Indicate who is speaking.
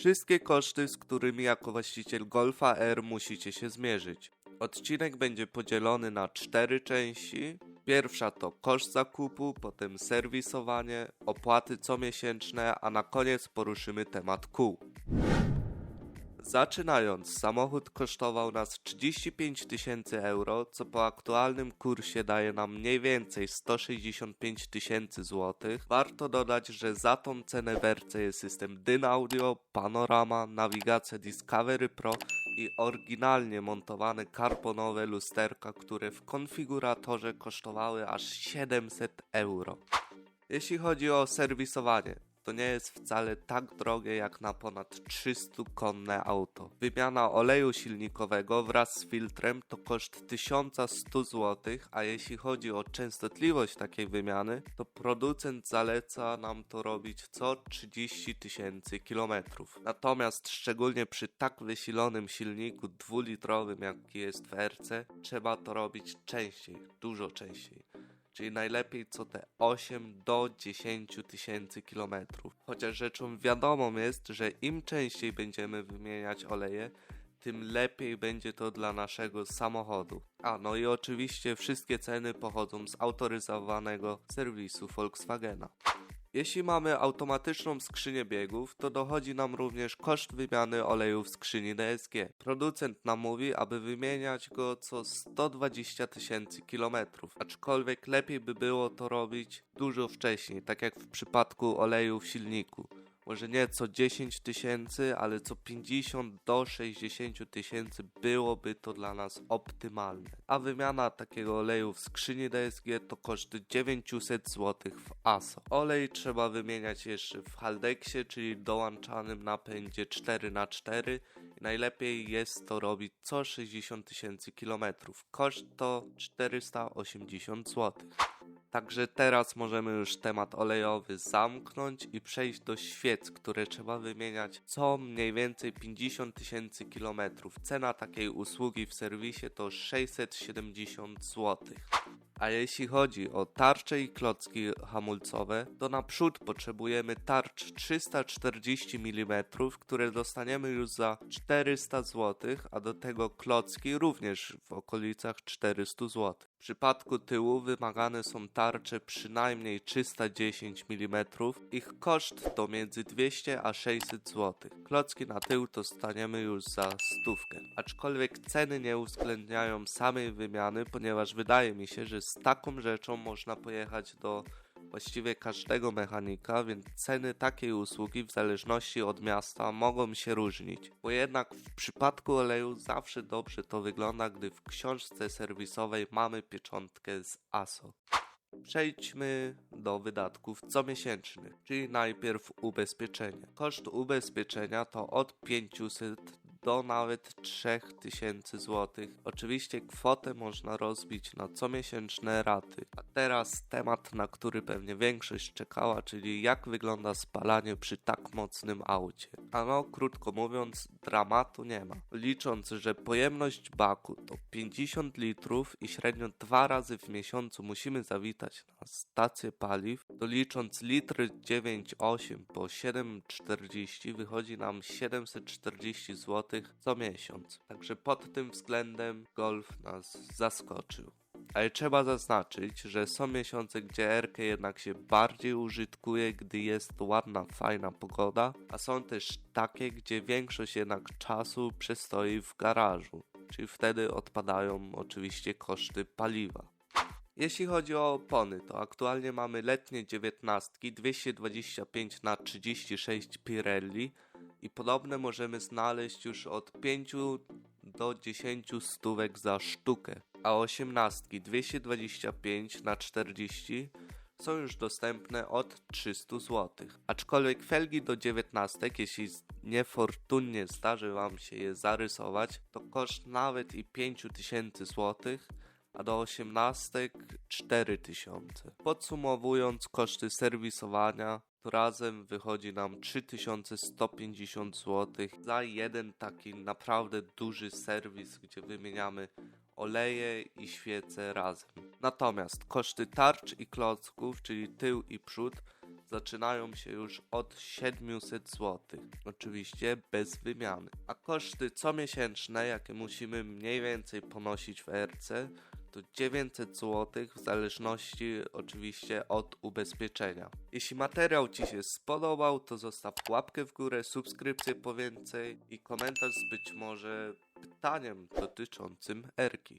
Speaker 1: Wszystkie koszty, z którymi jako właściciel Golfa R musicie się zmierzyć. Odcinek będzie podzielony na cztery części. Pierwsza to koszt zakupu, potem serwisowanie, opłaty comiesięczne, a na koniec poruszymy temat kół. Zaczynając, samochód kosztował nas 35 tysięcy euro, co po aktualnym kursie daje nam mniej więcej 165 tysięcy złotych. Warto dodać, że za tą cenę w RC jest system Dynaudio, panorama, nawigacja Discovery Pro i oryginalnie montowane karbonowe lusterka, które w konfiguratorze kosztowały aż 700 euro. Jeśli chodzi o serwisowanie, to nie jest wcale tak drogie jak na ponad 300 konne auto. Wymiana oleju silnikowego wraz z filtrem to koszt 1100 zł, a jeśli chodzi o częstotliwość takiej wymiany, to producent zaleca nam to robić co 30 tysięcy kilometrów. Natomiast szczególnie przy tak wysilonym silniku dwulitrowym jaki jest w RC, trzeba to robić częściej, dużo częściej czyli najlepiej co te 8 do 10 tysięcy kilometrów. Chociaż rzeczą wiadomą jest, że im częściej będziemy wymieniać oleje, tym lepiej będzie to dla naszego samochodu. A no i oczywiście wszystkie ceny pochodzą z autoryzowanego serwisu Volkswagena. Jeśli mamy automatyczną skrzynię biegów, to dochodzi nam również koszt wymiany oleju w skrzyni DSG. Producent nam mówi, aby wymieniać go co 120 tysięcy kilometrów, aczkolwiek lepiej by było to robić dużo wcześniej, tak jak w przypadku oleju w silniku. Może nie co 10 tysięcy, ale co 50 do 60 tysięcy byłoby to dla nas optymalne. A wymiana takiego oleju w skrzyni DSG to koszt 900 zł w ASO. Olej trzeba wymieniać jeszcze w Haldexie, czyli dołączanym napędzie 4x4. Najlepiej jest to robić co 60 tysięcy kilometrów. Koszt to 480 zł. Także teraz możemy już temat olejowy zamknąć i przejść do świec, które trzeba wymieniać co mniej więcej 50 tysięcy kilometrów. Cena takiej usługi w serwisie to 670 zł. A jeśli chodzi o tarcze i klocki hamulcowe, to naprzód potrzebujemy tarcz 340 mm, które dostaniemy już za 400 zł, a do tego klocki również w okolicach 400 zł. W przypadku tyłu wymagane są tarcze przynajmniej 310 mm. Ich koszt to między 200 a 600 zł. Klocki na tył dostaniemy już za stówkę. Aczkolwiek ceny nie uwzględniają samej wymiany, ponieważ wydaje mi się, że z taką rzeczą można pojechać do właściwie każdego mechanika, więc ceny takiej usługi w zależności od miasta mogą się różnić. Bo jednak w przypadku oleju zawsze dobrze to wygląda, gdy w książce serwisowej mamy pieczątkę z ASO. Przejdźmy do wydatków comiesięcznych, czyli najpierw ubezpieczenie. Koszt ubezpieczenia to od 500 do nawet 3000 zł. Oczywiście kwotę można rozbić na comiesięczne raty. A teraz temat, na który pewnie większość czekała, czyli jak wygląda spalanie przy tak mocnym aucie. Ano, krótko mówiąc, dramatu nie ma. Licząc, że pojemność baku to 50 litrów i średnio dwa razy w miesiącu musimy zawitać na stację paliw, licząc litry 9,8 po 7,40 wychodzi nam 740 zł co miesiąc. Także pod tym względem Golf nas zaskoczył. Ale trzeba zaznaczyć, że są miesiące, gdzie RK jednak się bardziej użytkuje, gdy jest ładna, fajna pogoda, a są też takie, gdzie większość jednak czasu przestoi w garażu, czyli wtedy odpadają oczywiście koszty paliwa. Jeśli chodzi o opony, to aktualnie mamy letnie 19 225 na 36 Pirelli i podobne możemy znaleźć już od 5 do 10 stówek za sztukę, a 18 225 na 40 są już dostępne od 300 zł. Aczkolwiek felgi do 19, jeśli niefortunnie zdarzy Wam się je zarysować, to koszt nawet i 5000 zł, a do 18 4000. Podsumowując koszty serwisowania, to razem wychodzi nam 3150 zł za jeden taki naprawdę duży serwis, gdzie wymieniamy oleje i świece razem. Natomiast koszty tarcz i klocków, czyli tył i przód, zaczynają się już od 700 zł. Oczywiście bez wymiany. A koszty comiesięczne, jakie musimy mniej więcej ponosić w ERC, to 900 zł w zależności oczywiście od ubezpieczenia. Jeśli materiał Ci się spodobał, to zostaw łapkę w górę, subskrypcję po więcej i komentarz z być może pytaniem dotyczącym Erki.